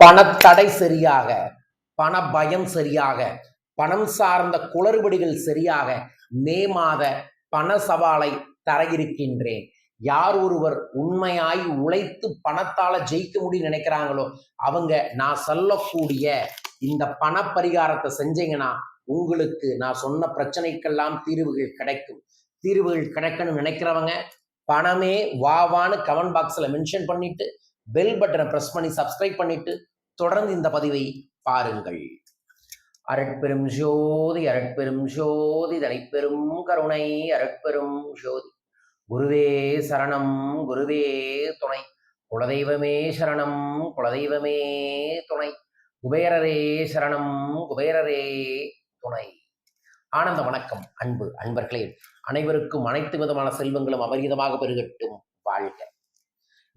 பணத்தடை சரியாக பண பயம் சரியாக பணம் சார்ந்த குளறுபடிகள் சரியாக மே மாத பண சவாலை தர இருக்கின்றேன் யார் ஒருவர் உண்மையாய் உழைத்து பணத்தால ஜெயிக்க முடியும் நினைக்கிறாங்களோ அவங்க நான் சொல்லக்கூடிய இந்த பண பரிகாரத்தை செஞ்சீங்கன்னா உங்களுக்கு நான் சொன்ன பிரச்சனைக்கெல்லாம் தீர்வுகள் கிடைக்கும். தீர்வுகள் கிடைக்கணும்னு நினைக்கிறவங்க பணமே வாவான்னு கமெண்ட் பாக்ஸில் மென்ஷன் பண்ணிட்டு பெல் பட்டனை ப்ரெஸ் பண்ணி சப்ஸ்கிரைப் பண்ணிட்டு தொடர்ந்து இந்த பதிவை பாருங்கள். அரட்பெரும் ஜோதி அரட்பெரும் ஜோதி தனிப்பெரும் கருணை அரட்பெரும் ஜோதி. குருவே சரணம் குருவே துணை. குலதெய்வமே சரணம் குலதெய்வமே துணை. குபேரரே சரணம் குபேரரே துணை. ஆனந்த வணக்கம் அன்பு அன்பர்களே. அனைவருக்கும் அனைத்து விதமான செல்வங்களும் அபரிதமாக பெருகட்டும் வாழ்க.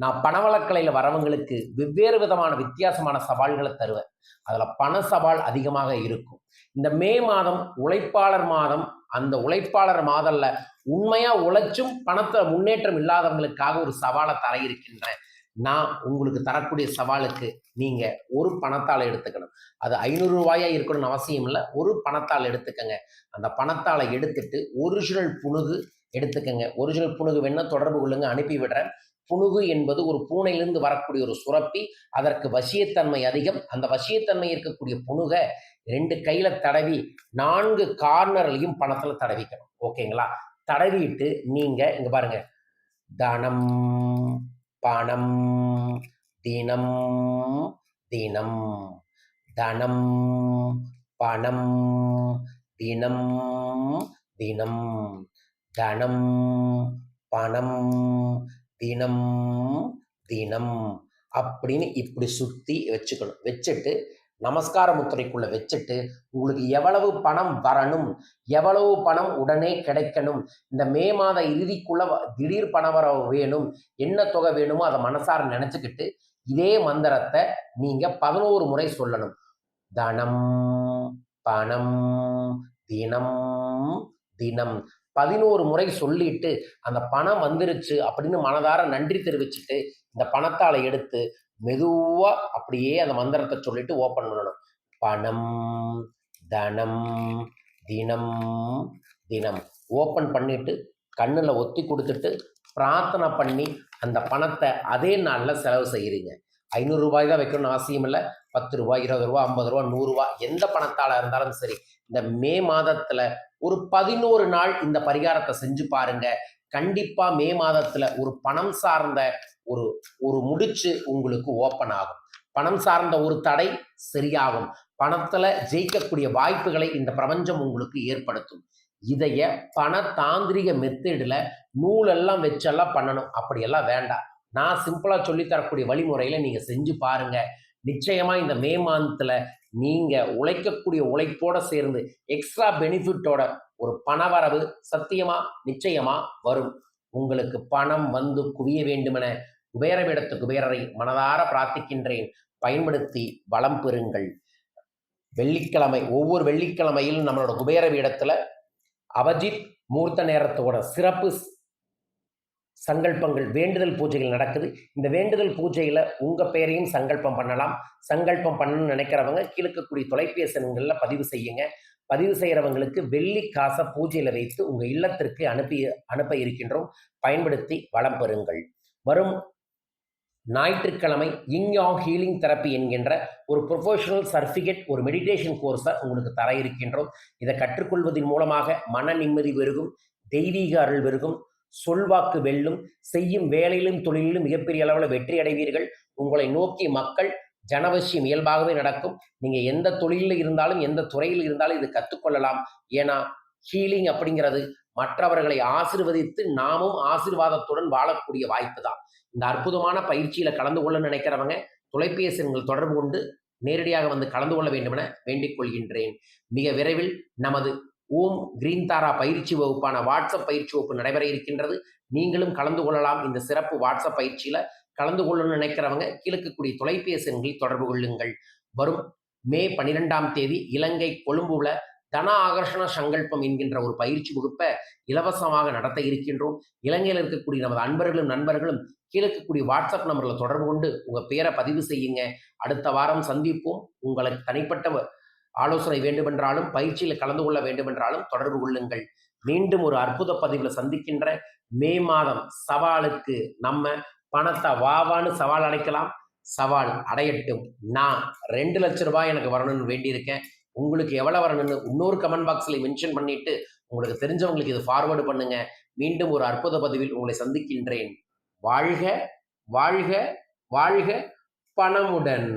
நான் பணவளக்கலையில் வரவங்களுக்கு வெவ்வேறு விதமான வித்தியாசமான சவால்களை தருவேன். அதில் பண சவால் அதிகமாக இருக்கும். இந்த மே மாதம் உழைப்பாளர் மாதம் அந்த உழைப்பாளர் மாதல்ல உண்மையா உழைச்சும் பணத்தை முன்னேற்றம் இல்லாதவங்களுக்காக ஒரு சவாலை தர இருக்கின்றேன். நான் உங்களுக்கு தரக்கூடிய சவாலுக்கு நீங்க ஒரு பணத்தால் எடுத்துக்கணும். அது ஐநூறு ரூபாயா இருக்கணும்னு அவசியம் இல்லை. ஒரு பணத்தால் எடுத்துக்கங்க. அந்த பணத்தால் எடுத்துட்டு ஒரிஜினல் புணுகு எடுத்துக்கங்க. ஒரிஜினல் புணுகு வேணா தொடர்பு கொள்ளுங்க. அனுப்பி விடுறேன். புணுகு என்பது ஒரு பூனையிலிருந்து வரக்கூடிய ஒரு சுரப்பி. அதற்கு வசியத்தன்மை அதிகம். அந்த வசியத்தன்மை இருக்கக்கூடிய புணுக ரெண்டு கையில தடவி நான்கு கார்னர்லையும் பணத்துல தடவிக்கணும். ஓகேங்களா? தடவிட்டு நீங்க இங்க பாருங்க. தனம் பணம் தினம் தினம். தனம் பணம் தினம் தினம். தனம் பணம் தினம் தினம் அப்படின்னு இப்படி சுத்தி வச்சுக்கணும். வச்சுட்டு நமஸ்கார முத்திரைக்குள்ள வச்சுட்டு உங்களுக்கு எவ்வளவு பணம் வரணும் எவ்வளவு பணம் உடனே கிடைக்கணும் இந்த மே மாத இறுதிக்குள்ள திடீர் திடீர் வர வேணும் என்ன தொகை வேணுமோ அதை மனசார நினைச்சுக்கிட்டு இதே மந்திரத்தை நீங்க பதினோரு முறை சொல்லணும். தனம் பணம் தினம் தினம். பதினோரு முறை சொல்லிட்டு அந்த பணம் வந்துருச்சு அப்படின்னு மனதார நன்றி தெரிவிச்சுட்டு இந்த பணத்தால் எடுத்து மெதுவா அப்படியே அந்த மந்திரத்தை சொல்லிட்டு ஓபன் பண்ணணும். பணம் தனம் தினம் தினம். ஓபன் பண்ணிட்டு கண்ணில் ஒத்தி கொடுத்துட்டு பிரார்த்தனை பண்ணி அந்த பணத்தை அதே நாளில் செலவு செய்கிறீங்க ஐநூறு ரூபாய் தான் வைக்கணும்னு அவசியம் இல்லை. பத்து ரூபாய் இருபது ரூபா ஐம்பது ரூபா நூறுரூவா எந்த பணத்தால இருந்தாலும் சரி இந்த மே மாதத்தில் ஒரு பதினோரு நாள் இந்த பரிகாரத்தை செஞ்சு பாருங்க. கண்டிப்பா மே மாதத்துல ஒரு பணம் சார்ந்த ஒரு ஒரு முடிச்சு உங்களுக்கு ஓப்பன் ஆகும். பணம் சார்ந்த ஒரு தடை சரியாகும். பணத்துல ஜெயிக்கக்கூடிய வாய்ப்புகளை இந்த பிரபஞ்சம் உங்களுக்கு ஏற்படுத்தும். இதைய பண தாந்திரிக மெத்தேடில் நூலெல்லாம் வச்செல்லாம் பண்ணணும். அப்படியெல்லாம் வேண்டாம். நான் சிம்பிளாக சொல்லித்தரக்கூடிய தரக்கூடிய நீங்கள் செஞ்சு பாருங்க. நிச்சயமாக இந்த மே மாதத்தில் நீங்கள் உழைக்கக்கூடிய உழைப்போட சேர்ந்து எக்ஸ்ட்ரா பெனிஃபிட்டோட ஒரு பணவரவு சத்தியமாக நிச்சயமாக வரும். உங்களுக்கு பணம் வந்து குவிய வேண்டுமென குபேரவிடத்து குபேரரை மனதார பிரார்த்திக்கின்றேன். பயன்படுத்தி வளம் பெறுங்கள். வெள்ளிக்கிழமை ஒவ்வொரு வெள்ளிக்கிழமையிலும் நம்மளோட குபேர வீடத்தில் அவஜித் மூர்த்த நேரத்தோட சிறப்பு சங்கல்பங்கள் வேண்டுதல் பூஜைகள் நடக்குது. இந்த வேண்டுதல் பூஜையில் உங்கள் பெயரையும் சங்கல்பம் பண்ணலாம். சங்கல்பம் பண்ணணும்னு நினைக்கிறவங்க கீழக்கக்கூடிய தொலைபேசி எண்களில் பதிவு செய்யுங்க. பதிவு செய்கிறவங்களுக்கு வெள்ளி காசை பூஜையில வைத்து உங்கள் இல்லத்திற்கு அனுப்பி அனுப்ப இருக்கின்றோம். பயன்படுத்தி வளம் பெறுங்கள். வரும் ஞாயிற்றுக்கிழமை இங்யாங் ஹீலிங் தெரப்பி என்கின்ற ஒரு ப்ரொஃபஷனல் சர்டிஃபிகேட் ஒரு மெடிடேஷன் கோர்ஸை உங்களுக்கு தர இருக்கின்றோம். இதை கற்றுக்கொள்வதன் மூலமாக மன நிம்மதி பெருகும் தெய்வீக அருள் பெருகும். சொல்வாக்கு வெல்லும் செய்யும் வேலையிலும் தொழிலிலும் மிகப்பெரிய அளவில் வெற்றி அடைவீர்கள். உங்களை நோக்கி மக்கள் ஜனவசியம் இயல்பாகவே நடக்கும். நீங்கள் எந்த தொழிலில் இருந்தாலும் எந்த துறையில் இருந்தாலும் இது கற்றுக்கொள்ளலாம் ஏன்னா ஹீலிங் அப்படிங்கிறது மற்றவர்களை ஆசிர்வதித்து நாமும் ஆசீர்வாதத்துடன் வாழக்கூடிய வாய்ப்பு தான். இந்த அற்புதமான பயிற்சியில் கலந்து கொள்ள நினைக்கிறவங்க தொலைபேசி தொடர்பு கொண்டு நேரடியாக வந்து கலந்து கொள்ள வேண்டுமென வேண்டிக் கொள்கின்றேன். மிக விரைவில் நமது ஓம் கிரீன் தாரா பயிற்சி வகுப்பான வாட்ஸ்அப் பயிற்சி வகுப்பு நடைபெற இருக்கின்றது. நீங்களும் கலந்து கொள்ளலாம் இந்த சிறப்பு வாட்ஸ்அப் பயிற்சியில். கலந்து கொள்ளணும்னு நினைக்கிறவங்க கீழக்கக்கூடிய தொலைபேசி எண்களில் தொடர்பு கொள்ளுங்கள். வரும் மே பனிரெண்டாம் தேதி இலங்கை கொழும்புல தன ஆகர்ஷண சங்கல்பம் என்கின்ற ஒரு பயிற்சி வகுப்பை இலவசமாக நடத்த இருக்கின்றோம். இலங்கையில் இருக்கக்கூடிய நமது அன்பர்களும் நண்பர்களும் கீழக்கக்கூடிய வாட்ஸ்அப் நம்பரில் தொடர்பு கொண்டு உங்கள் பேரை பதிவு செய்யுங்க. அடுத்த வாரம் சந்திப்போம். உங்களுக்கு தனிப்பட்ட ஆலோசனை வேண்டுமென்றாலும் பயிற்சியில் கலந்து கொள்ள வேண்டுமென்றாலும் தொடர்பு கொள்ளுங்கள். மீண்டும் ஒரு அற்புத பதிவில் சந்திக்கின்ற மே மாதம் சவாலுக்கு நம்ம பணத்தை வாவான்னு சவால் அடைக்கலாம். சவால் அடையட்டும். நான் ரெண்டு லட்ச ரூபாய் எனக்கு வரணும்னு வேண்டியிருக்கேன். உங்களுக்கு எவ்வளோ வரணும்னு இன்னொரு கமெண்ட் பாக்ஸில் மென்ஷன் பண்ணிட்டு உங்களுக்கு தெரிஞ்சவங்களுக்கு இது ஃபார்வேர்டு பண்ணுங்க. மீண்டும் ஒரு அற்புத பதிவில் உங்களை சந்திக்கின்றேன். வாழ்க வாழ்க வாழ்க பணமுடன்.